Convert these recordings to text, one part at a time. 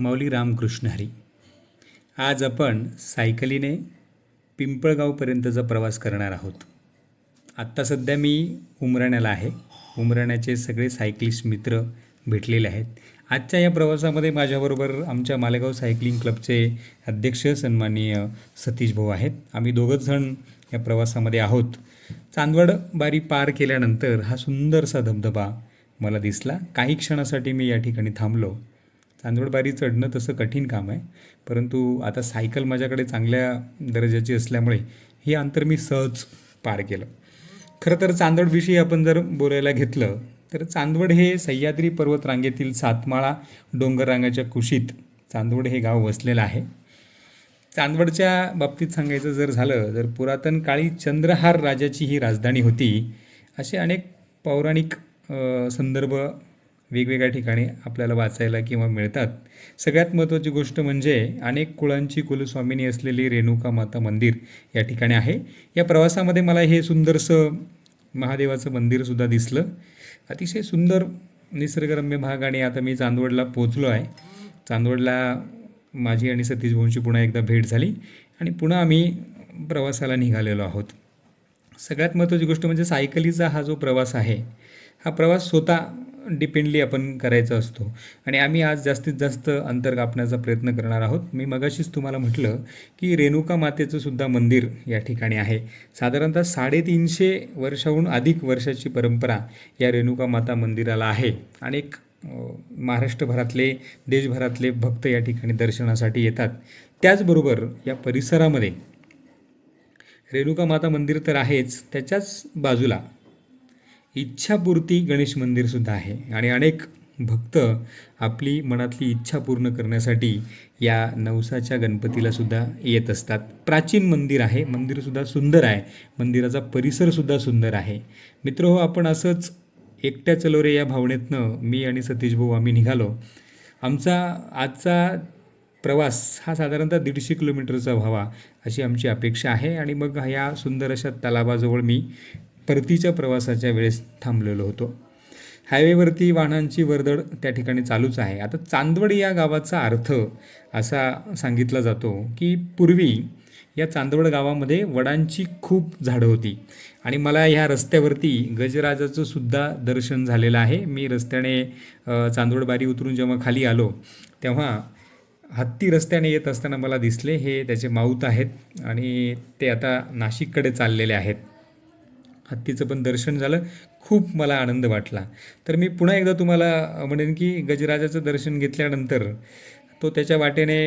माऊली रामकृष्ण हरी. आज आपण सायकलीने पिंपळगावपर्यंतचा प्रवास करणार आहोत. आत्ता सध्या मी उमराण्याला आहे. उमराण्याचे सगळे सायकलिस्ट मित्र भेटलेले आहेत. आजच्या या प्रवासामध्ये माझ्याबरोबर आमच्या मालेगाव सायकलिंग क्लबचे अध्यक्ष सन्माननीय सतीश भाऊ आहेत. आम्ही दोघंच जण या प्रवासामध्ये आहोत. चांदवड बारी पार केल्यानंतर हा सुंदरसा धबधबा मला दिसला. काही क्षणासाठी मी या ठिकाणी थांबलो. चांदवडबारी चढणं तसं कठीण काम आहे. परंतु आता सायकल माझ्याकडे चांगल्या दर्जाची असल्यामुळे हे अंतर मी सहज पार केलं. खरं तर चांदवडविषयी आपण जर बोलायला घेतलं तर चांदवड हे सह्याद्री पर्वतरांगेतील सातमाळा डोंगररांगाच्या कुशीत चांदवड हे गाव वसलेलं आहे. चांदवडच्या बाबतीत सांगायचं जर झालं तर पुरातन काळी चंद्रहार राजाची ही राजधानी होती असे अनेक पौराणिक संदर्भ वेगवेगळ्या ठिकाणी आपल्याला वाचायला किंवा मिळतात. सगळ्यात महत्त्वाची गोष्ट म्हणजे अनेक कुळांची कुलस्वामिनी असलेली रेणुका माता मंदिर या ठिकाणी आहे. या प्रवासामध्ये मला हे सुंदरसं महादेवाचं मंदिरसुद्धा दिसलं. अतिशय सुंदर निसर्गरम्य भाग आणि आता मी चांदवडला पोचलो आहे. चांदवडला माझी आणि सतीश भाऊंची पुन्हा एकदा भेट झाली आणि पुन्हा आम्ही प्रवासाला निघालेलो आहोत. सगळ्यात महत्त्वाची गोष्ट म्हणजे सायकलीचा हा जो प्रवास आहे हा प्रवास स्वतः डिपेंडली आपण करायचा असतो. आणि आम्ही आज जास्तीत जास्त अंतर कापण्याचा प्रयत्न करणार आहोत. मी मगाशीच तुम्हाला म्हटलं की रेणुका मातेचं सुद्धा मंदिर या ठिकाणी आहे. साधारणतः साडेतीनशे वर्षाहून अधिक वर्षाची परंपरा या रेणुका माता मंदिराला आहे. अनेक एक महाराष्ट्रभरातले देशभरातले भक्त या ठिकाणी दर्शनासाठी येतात. त्याचबरोबर या परिसरामध्ये रेणुका माता मंदिर तर आहेच त्याच्याच बाजूला इच्छापूर्ती गणेश मंदिरसुद्धा आहे. आणि अनेक भक्त आपली मनातली इच्छा पूर्ण करण्यासाठी या नवसाच्या गणपतीलासुद्धा येत असतात. प्राचीन मंदिर आहे. मंदिरसुद्धा सुंदर आहे. मंदिराचा परिसरसुद्धा सुंदर आहे. मित्र हो आपण असंच एकट्या चलो रे या भावनेतनं मी आणि सतीश भाऊ आम्ही निघालो. आमचा आजचा प्रवास हा साधारणतः दीडशे किलोमीटरचा व्हावा अशी आमची अपेक्षा आहे. आणि मग ह्या सुंदर अशा तलावाजवळ मी परतीच्या प्रवासाच्या वेळेस थांबलेलो होतो. हायवेवरती वाहनांची वर्दळ त्या ठिकाणी चालूच आहे. आता चांदवड या गावाचा अर्थ असा सांगितला जातो की पूर्वी या चांदवड गावामध्ये वडांची खूप झाडं होती आणि मला ह्या रस्त्यावरती गजराजाचं सुद्धा दर्शन झालेलं आहे. मी रस्त्याने चांदवड बारी उतरून जेव्हा खाली आलो तेव्हा हत्ती रस्त्याने येत असताना मला दिसले. हे त्याचे माऊत आहेत आणि ते आता नाशिककडे चाललेले आहेत. हत्तीचं पण दर्शन झालं. खूप मला आनंद वाटला. तर मी पुन्हा एकदा तुम्हाला म्हणेन की गजराजाचं दर्शन घेतल्यानंतर तो त्याच्या वाटेने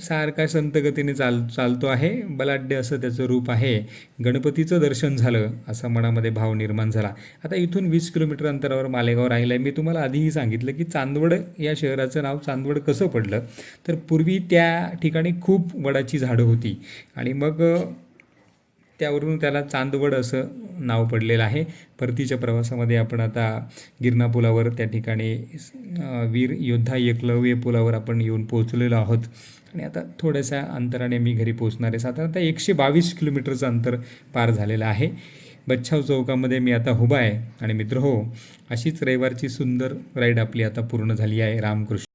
सारखा संत गतीने चाल चालतो आहे. बलाढ्य असं त्याचं रूप आहे. गणपतीचं दर्शन झालं असा मनामध्ये भाव निर्माण झाला. आता इथून वीस किलोमीटर अंतरावर मालेगाव राहिलं आहे मी तुम्हाला आधीही सांगितलं की चांदवड या शहराचं नाव चांदवड कसं पडलं? तर पूर्वी त्या ठिकाणी खूप वडाची झाडं होती. आणि मग त्यावरून त्याला चांदवड असं नाव पडलेलं आहे. परतीच्या प्रवासामध्ये आपण आता गिरणा पुलावर त्या ठिकाणी वीर योद्धा एकलव्य पुलावर आपण येऊन पोहोचलेलो आहोत. आणि आता थोड्याशा अंतराने मी घरी पोहोचणार आहे. साधारणतः एकशे बावीस किलोमीटरचं अंतर पार झालेलं आहे. बच्छाव चौकामध्ये मी आता उभा आहे. आणि मित्र हो अशीच रविवारची सुंदर राईड आपली आता पूर्ण झाली आहे. रामकृष्ण.